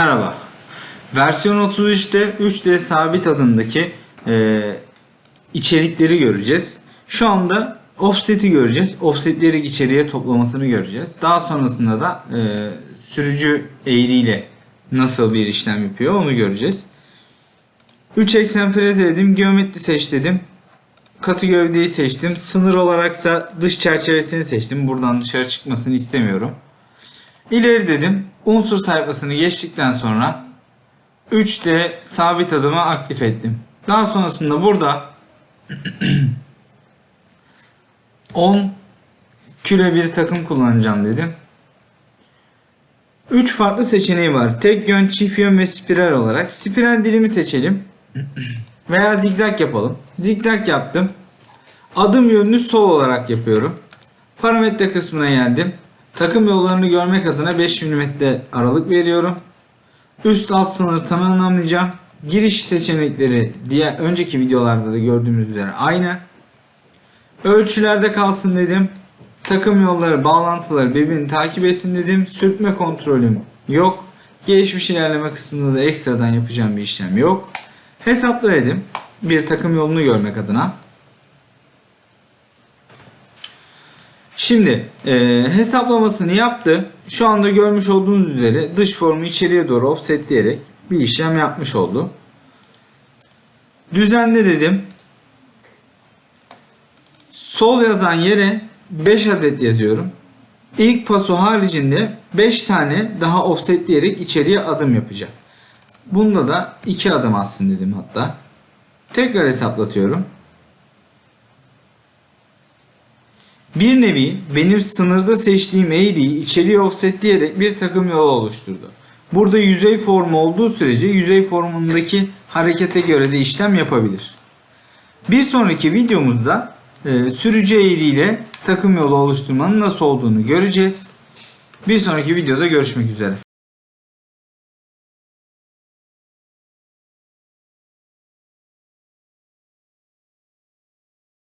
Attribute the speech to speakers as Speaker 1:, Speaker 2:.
Speaker 1: Merhaba. Versiyon 33'te 3D sabit adındaki e, içerikleri göreceğiz. Şu anda offset'i göreceğiz. Offset'leri içeriye toplamasını göreceğiz. Daha sonrasında da e, sürücü eğriyle nasıl bir işlem yapıyor onu göreceğiz. 3 eksen frezeledim. Geometri seç dedim. Katı gövdeyi seçtim. Sınır olaraksa dış çerçevesini seçtim. Buradan dışarı çıkmasını istemiyorum. İleri dedim. Unsur sayfasını geçtikten sonra 3D sabit adımı aktif ettim. Daha sonrasında burada 10 küre bir takım kullanacağım dedim. 3 farklı seçeneği var. Tek yön, çift yön ve spiral olarak. Spiral dilimi seçelim. Veya zigzag yapalım. Zigzag yaptım. Adım yönünü sol olarak yapıyorum. Parametre kısmına geldim. Takım yollarını görmek adına 5 mm aralık veriyorum. Üst alt sınır tanımlamayacağım. Giriş seçenekleri diğer önceki videolarda da gördüğümüz üzere aynı. Ölçülerde kalsın dedim. Takım yolları, bağlantıları birbirini takip etsin dedim. Sürtme kontrolüm yok. Gelişmiş ilerleme kısmında da ekstradan yapacağım bir işlem yok. Hesapla dedim. Bir takım yolunu görmek adına. Şimdi e, hesaplamasını yaptı. Şu anda görmüş olduğunuz üzere dış formu içeriye doğru offsetleyerek bir işlem yapmış oldu. Düzenle dedim. Sol yazan yere 5 adet yazıyorum. İlk paso haricinde 5 tane daha offsetleyerek içeriye adım yapacak. Bunda da 2 adım atsın dedim hatta. Tekrar hesaplatıyorum. Bir nevi benim sınırda seçtiğim eğriyi içeriye offsetleyerek bir takım yol oluşturdu. Burada yüzey formu olduğu sürece yüzey formundaki harekete göre de işlem yapabilir. Bir sonraki videomuzda e, sürücü eğriyle takım yolu oluşturmanın nasıl olduğunu göreceğiz. Bir sonraki videoda görüşmek üzere.